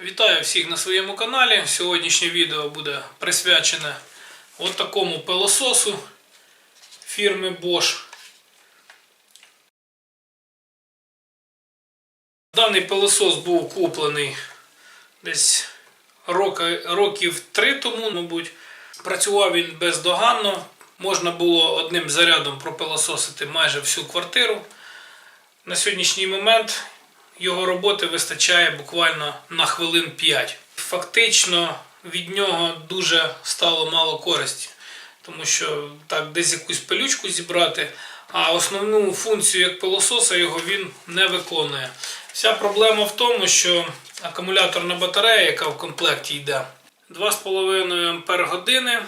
Вітаю всіх на своєму каналі. Сьогоднішнє відео буде присвячене от такому пилососу фірми Bosch. Даний пилосос був куплений десь років три тому, мабуть. Працював він бездоганно. Можна було одним зарядом пропилососити майже всю квартиру. На сьогоднішній момент його роботи вистачає буквально на хвилин 5. Фактично від нього дуже стало мало користі, тому що так десь якусь пилючку зібрати, а основну функцію як пилососа його він не виконує. Вся проблема в тому, що акумуляторна батарея, яка в комплекті йде, 2,5 Ампер години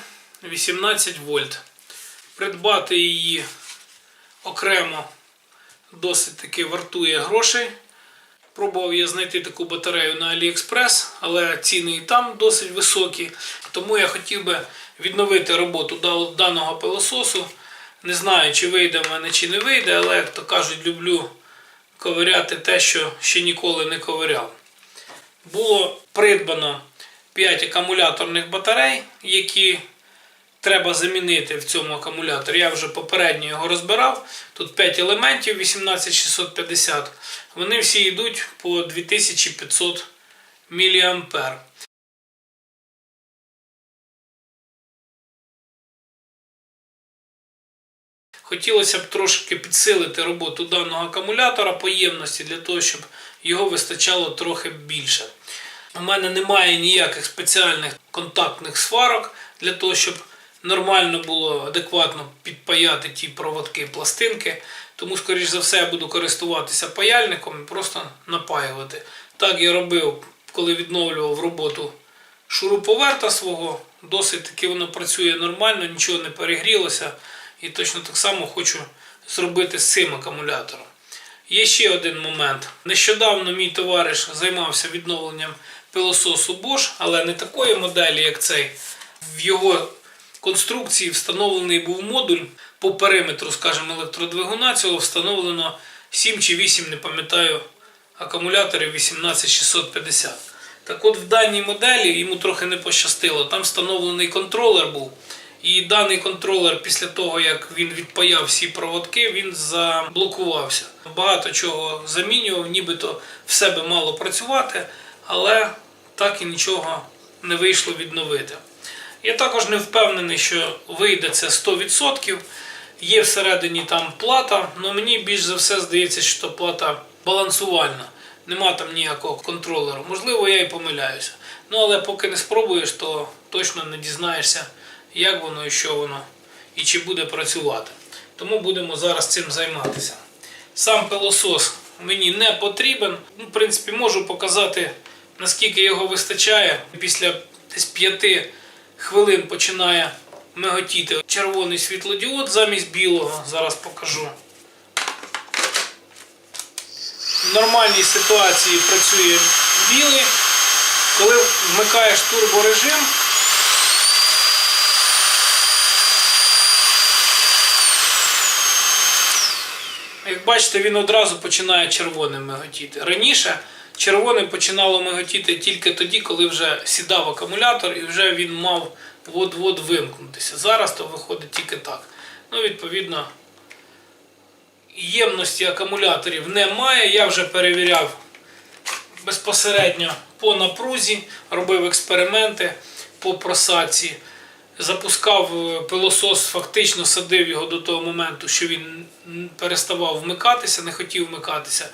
18 вольт. Придбати її окремо досить таки вартує грошей. Пробував я знайти таку батарею на AliExpress, але ціни і там досить високі. Тому я хотів би відновити роботу даного пилососу. Не знаю, чи вийде в мене, чи не вийде, але, як то кажуть, люблю ковиряти те, що ще ніколи не ковиряв. Було придбано 5 акумуляторних батарей, які треба замінити в цьому акумуляторі. Я вже попередньо його розбирав. Тут 5 елементів 18650. Вони всі йдуть по 2500 мА. Хотілося б трошки підсилити роботу даного акумулятора по ємності для того, щоб його вистачало трохи більше. У мене немає ніяких спеціальних контактних сварок для того, щоб нормально було адекватно підпаяти ті проводки пластинки. Тому, скоріш за все, я буду користуватися паяльником і просто напаювати. Так я робив, коли відновлював роботу шуруповерта свого. Досить таки воно працює нормально, нічого не перегрілося. І точно так само хочу зробити з цим акумулятором. Є ще один момент. Нещодавно мій товариш займався відновленням пилососу Bosch, але не такої моделі, як цей. В його конструкції встановлений був модуль по периметру, скажімо, електродвигуна. Цього встановлено 7 чи 8, не пам'ятаю, акумуляторів 18650. Так от в даній моделі йому трохи не пощастило. Там встановлений контролер був. І даний контролер, після того, як він відпаяв всі проводки, він заблокувався. Багато чого замінював, нібито все би мало працювати, але так і нічого не вийшло відновити. Я також не впевнений, що вийде це 100%. Є всередині там плата, але мені більш за все здається, що плата балансувальна. Нема там ніякого контролеру. Можливо, я і помиляюся. Ну але поки не спробуєш, то точно не дізнаєшся, як воно і що воно, і чи буде працювати. Тому будемо зараз цим займатися. Сам пилосос мені не потрібен. Ну, в принципі, можу показати, наскільки його вистачає. Після десь 5 хвилин починає миготіти червоний світлодіод замість білого. Зараз покажу. В нормальній ситуації працює білий. Коли вмикаєш турборежим, як бачите, він одразу починає червоним миготіти. Раніше червоним починало миготіти тільки тоді, коли вже сідав акумулятор і вже він мав от-от вимкнутися. Зараз то виходить тільки так. Ну, відповідно, ємності акумуляторів немає. Я вже перевіряв безпосередньо по напрузі, робив експерименти по просадці. Запускав е, пилосос, фактично садив його до того моменту, що він переставав вмикатися, не хотів вмикатися.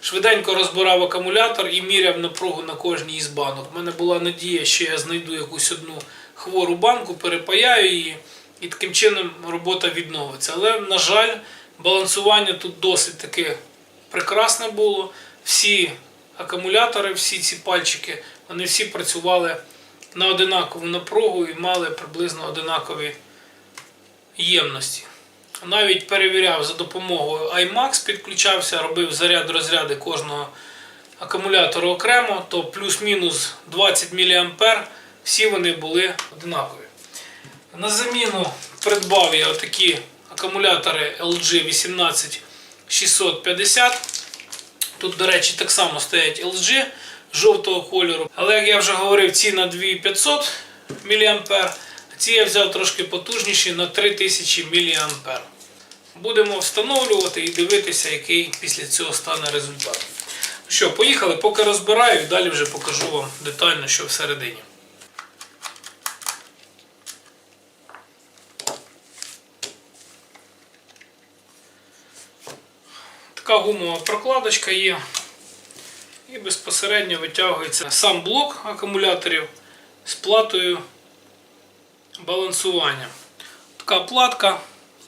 Швиденько розбирав акумулятор і міряв напругу на кожній із банок. У мене була надія, що я знайду якусь одну хвору банку, перепаяю її, і таким чином робота відновиться. Але, на жаль, балансування тут досить таки прекрасне було. Всі акумулятори, всі ці пальчики, вони всі працювали на одинакову напругу і мали приблизно одинакові ємності. Навіть перевіряв за допомогою iMax, підключався, робив заряд розряди кожного акумулятора окремо, то плюс-мінус 20 мА, всі вони були одинакові. На заміну придбав я отакі акумулятори LG 18650. Тут, до речі, так само стоять LG. Жовтого кольору. Але як я вже говорив, ці на 2500 мА, ці я взяв трошки потужніші на 3000 мА. Будемо встановлювати і дивитися, який після цього стане результат. Ну Що, поїхали, поки розбираю, і далі вже покажу вам детально, що всередині. Така гумова прокладочка є. І безпосередньо витягується сам блок акумуляторів з платою балансування. Така платка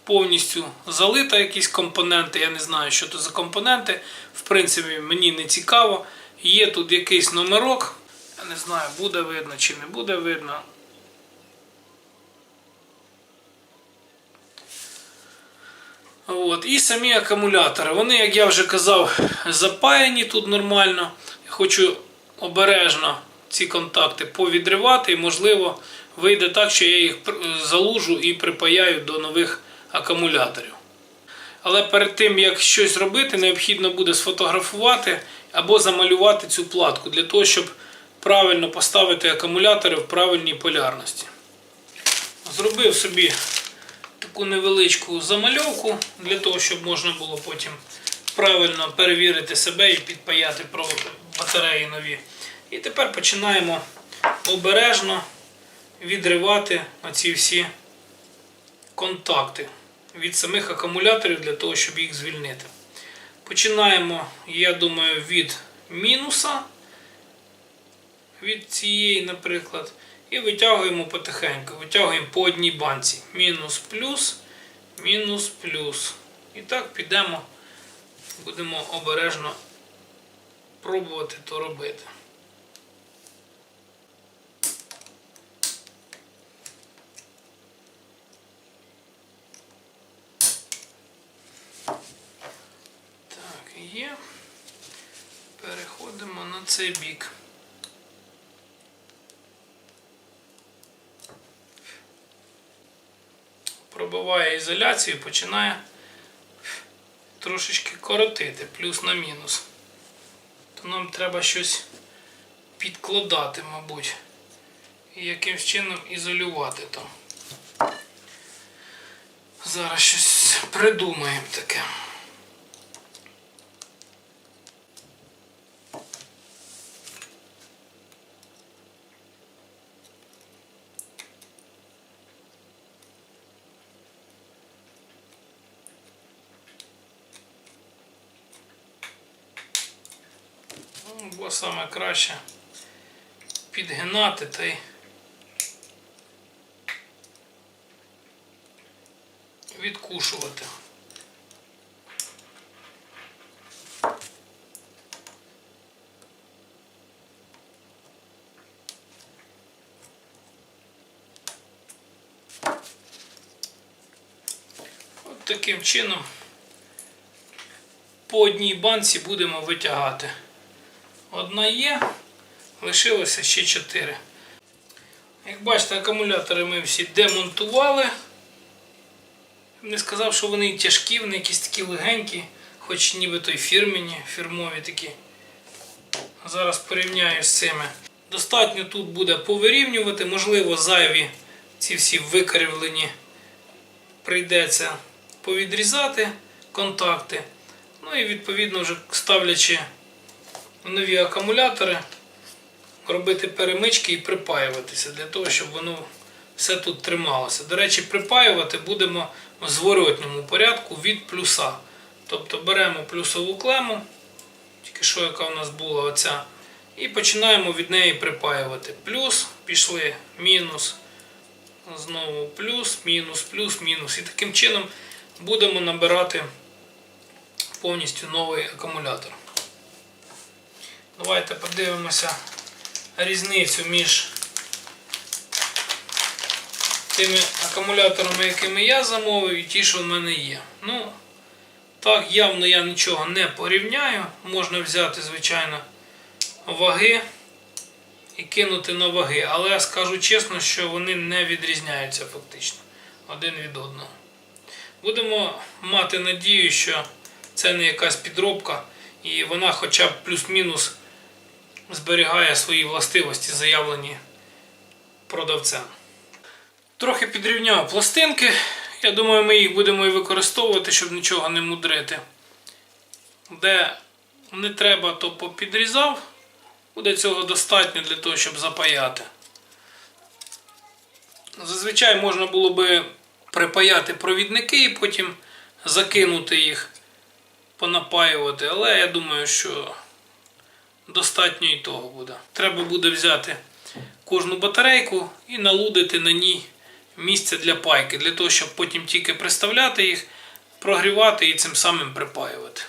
повністю залита, якісь компоненти. Я не знаю, що це за компоненти. В принципі, мені не цікаво. Є тут якийсь номерок. Я не знаю, буде видно чи не буде видно. От. І самі акумулятори. Вони, як я вже казав, запаяні тут нормально. Я хочу обережно ці контакти повідривати, і, можливо, вийде так, що я їх залужу і припаяю до нових акумуляторів. Але перед тим, як щось робити, необхідно буде сфотографувати або замалювати цю платку для того, щоб правильно поставити акумулятори в правильній полярності. Зробив собі таку невеличку замальовку для того, щоб можна було потім правильно перевірити себе і підпаяти батареї нові. І тепер починаємо обережно відривати оці всі контакти від самих акумуляторів для того, щоб їх звільнити. Починаємо, я думаю, від мінуса, від цієї, наприклад, і витягуємо потихеньку. Витягуємо по одній банці. Мінус плюс, мінус плюс. І так підемо, будемо обережно пробувати то робити. Так, є. Переходимо на цей бік. Пробиває ізоляцію і починає трошечки коротити, плюс на мінус. То нам треба щось підкладати, мабуть, і якимсь чином ізолювати там. Зараз щось придумаємо таке. Бо саме краще підгинати та й відкушувати. От таким чином по одній банці будемо витягати. Одна є, лишилося ще 4. Як бачите, акумулятори ми всі демонтували. Не сказав, що вони тяжкі, вони якісь такі легенькі, хоч нібито й фірмені, фірмові такі. Зараз порівняю з цими. Достатньо тут буде повирівнювати, можливо, зайві ці всі викривлені прийдеться повідрізати контакти. Ну і відповідно вже ставлячи нові акумулятори, робити перемички і припаюватися для того, щоб воно все тут трималося. До речі, припаювати будемо в зворотньому порядку від плюса. Тобто беремо плюсову клему, тільки що яка у нас була оця, і починаємо від неї припаювати. Плюс, пішли, мінус, знову плюс, мінус, плюс, мінус. І таким чином будемо набирати повністю новий акумулятор. Давайте подивимося різницю між тими акумуляторами, якими я замовив, і ті, що в мене є. Ну, так, явно я нічого не порівняю. Можна взяти, звичайно, ваги і кинути на ваги. Але я скажу чесно, що вони не відрізняються фактично один від одного. Будемо мати надію, що це не якась підробка, і вона хоча б плюс-мінус зберігає свої властивості, заявлені продавцем. Трохи підрівняв пластинки. Я думаю, ми їх будемо і використовувати, щоб нічого не мудрити. Де не треба, то попідрізав. Буде цього достатньо для того, щоб запаяти. Зазвичай можна було би припаяти провідники і потім закинути їх, понапаювати, але я думаю, що достатньо і того буде. Треба буде взяти кожну батарейку і налудити на ній місце для пайки, для того, щоб потім тільки приставляти їх, прогрівати і цим самим припаювати.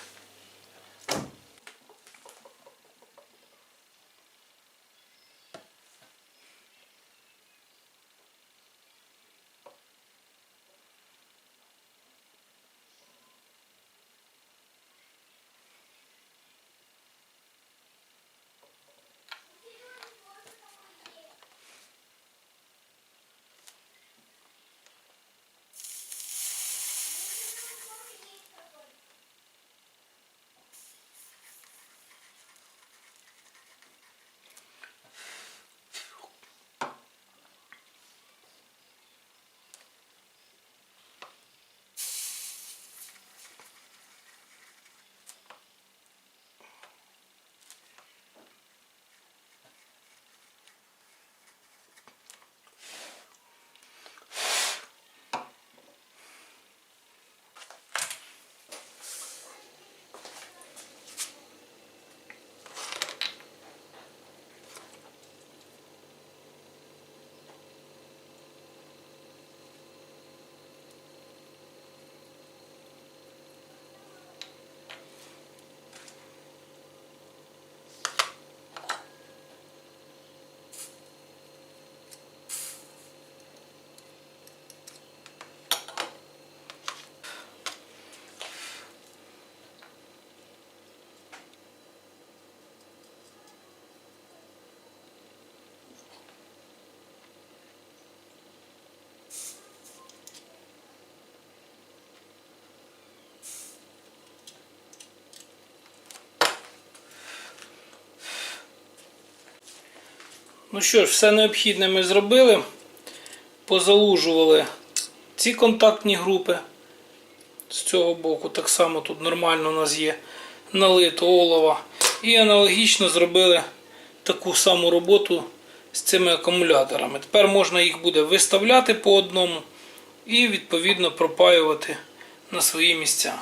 Ну що ж, все необхідне ми зробили. Позалужували ці контактні групи. З цього боку так само тут нормально у нас є налито олова. І аналогічно зробили таку саму роботу з цими акумуляторами. Тепер можна їх буде виставляти по одному і відповідно пропаювати на свої місця.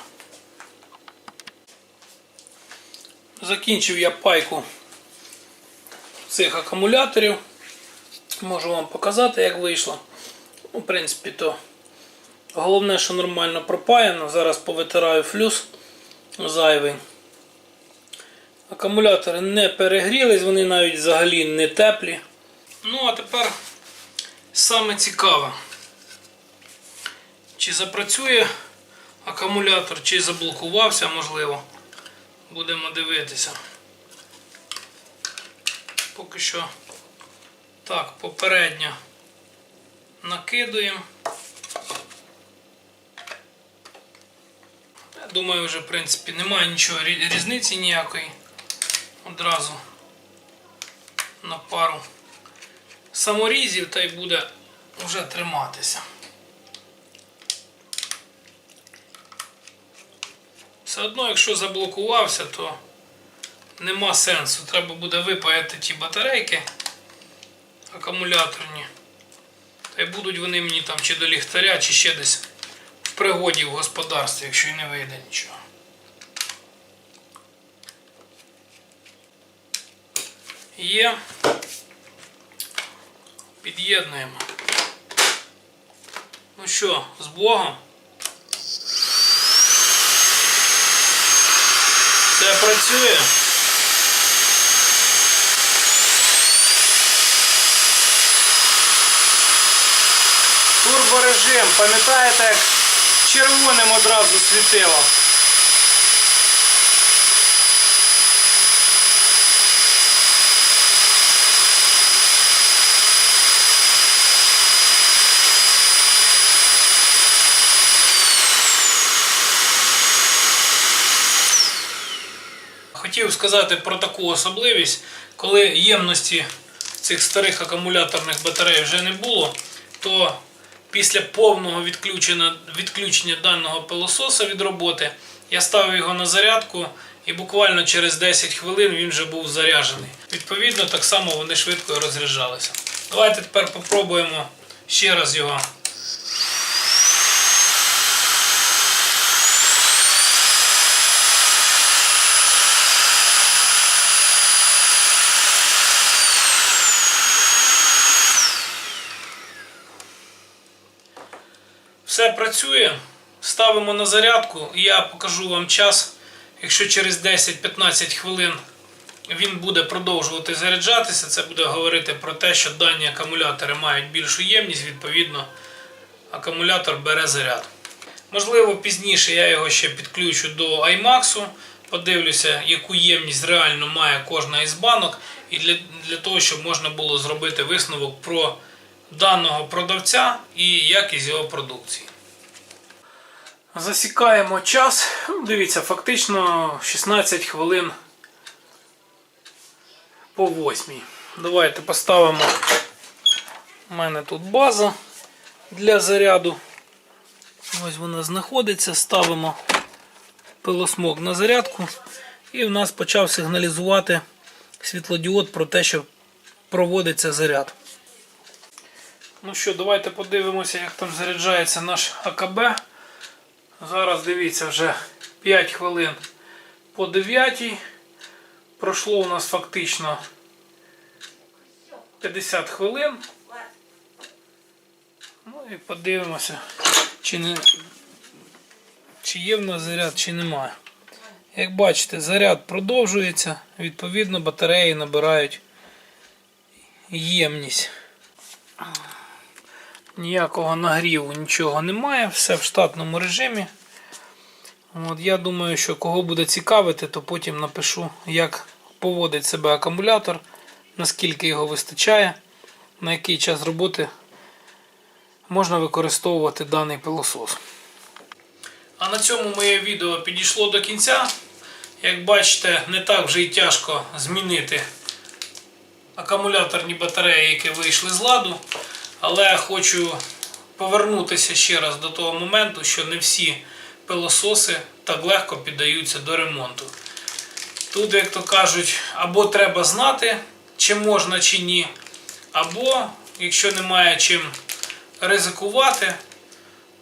Закінчив я пайку цих акумуляторів. Можу вам показати, як вийшло. В принципі, то головне, що нормально пропаяно. Зараз повитираю флюс зайвий. Акумулятори не перегрілись, вони навіть взагалі не теплі. Ну, а тепер саме цікаве. Чи запрацює акумулятор, чи заблокувався, можливо. Будемо дивитися. Поки що так, попередньо накидуємо. Думаю, вже в принципі немає нічого різниці ніякої. Одразу на пару саморізів та й буде вже триматися. Все одно, якщо заблокувався, то нема сенсу. Треба буде випаяти ті батарейки акумуляторні. Та й будуть вони мені там чи до ліхтаря, чи ще десь в пригоді в господарстві, якщо і не вийде нічого. Є. Під'єднуємо. Ну що, з Богом? Все працює. Турборежим, пам'ятаєте, як червоним одразу світило. Хотів сказати. про таку особливість, коли ємності цих старих акумуляторних батарей вже не було, то після повного відключення, відключення даного пилососа від роботи я ставив його на зарядку і буквально через 10 хвилин він вже був заряджений. Відповідно, так само вони швидко розряджалися. Давайте тепер попробуємо ще раз його Все працює. Ставимо на зарядку я покажу вам час. Якщо через 10-15 хвилин він буде продовжувати заряджатися, це буде говорити про те, що дані акумулятори мають більшу ємність, відповідно, акумулятор бере заряд. Можливо, пізніше я його ще підключу до iMax, подивлюся, яку ємність реально має кожна із банок, і для, для того, щоб можна було зробити висновок про даного продавця і якість його продукції. Засікаємо час. Ну, Дивіться, фактично 16 хвилин по 8. Давайте поставимо. У мене тут база для заряду. Ось вона знаходиться. Ставимо пилосмок на зарядку. І в нас почав сигналізувати світлодіод про те, що проводиться заряд. Ну що, давайте подивимося, як там заряджається наш АКБ. Зараз дивіться вже 5 хвилин по 9. Пройшло у нас фактично 50 хвилин. Ну і подивимося, чи, не, чи є в нас заряд, чи немає. Як бачите, заряд продовжується, відповідно батареї набирають ємність. Ніякого нагріву, нічого немає, все в штатному режимі. От, Я думаю, що кого буде цікавити, то потім напишу, як поводить себе акумулятор, наскільки його вистачає, на який час роботи можна використовувати даний пилосос. А на цьому моє відео підійшло до кінця. Як бачите, не так вже й тяжко змінити акумуляторні батареї, які вийшли з ладу. Але хочу повернутися ще раз до того моменту, що не всі пилососи так легко піддаються до ремонту. Тут, як то кажуть, або треба знати, чи можна, чи ні, або, якщо немає чим ризикувати,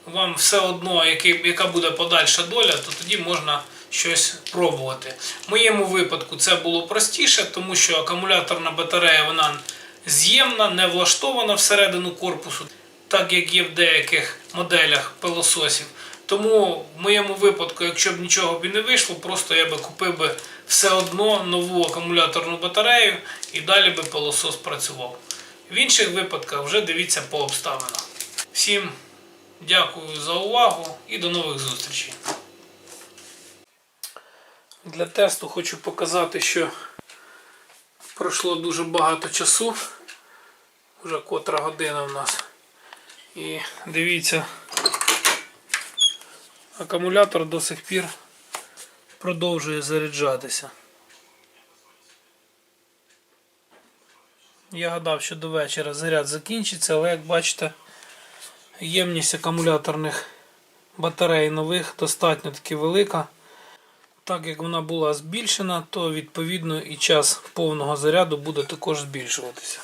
вам все одно, яка буде подальша доля, то тоді можна щось пробувати. В моєму випадку це було простіше, тому що акумуляторна батарея вона з'ємна, не влаштована всередину корпусу, так як є в деяких моделях пилососів. Тому в моєму випадку, якщо б нічого б і не вийшло, просто я би купив би все одно нову акумуляторну батарею і далі би пилосос працював. В інших випадках вже дивіться по обставинах. Всім дякую за увагу і до нових зустрічей. Для тесту хочу показати, що пройшло дуже багато часу. Вже котра година в нас. І дивіться, акумулятор до сих пір продовжує заряджатися. Я гадав, що до вечора заряд закінчиться, але як бачите, ємність акумуляторних батарей нових достатньо таки велика. Так як вона була збільшена, то відповідно і час повного заряду буде також збільшуватися.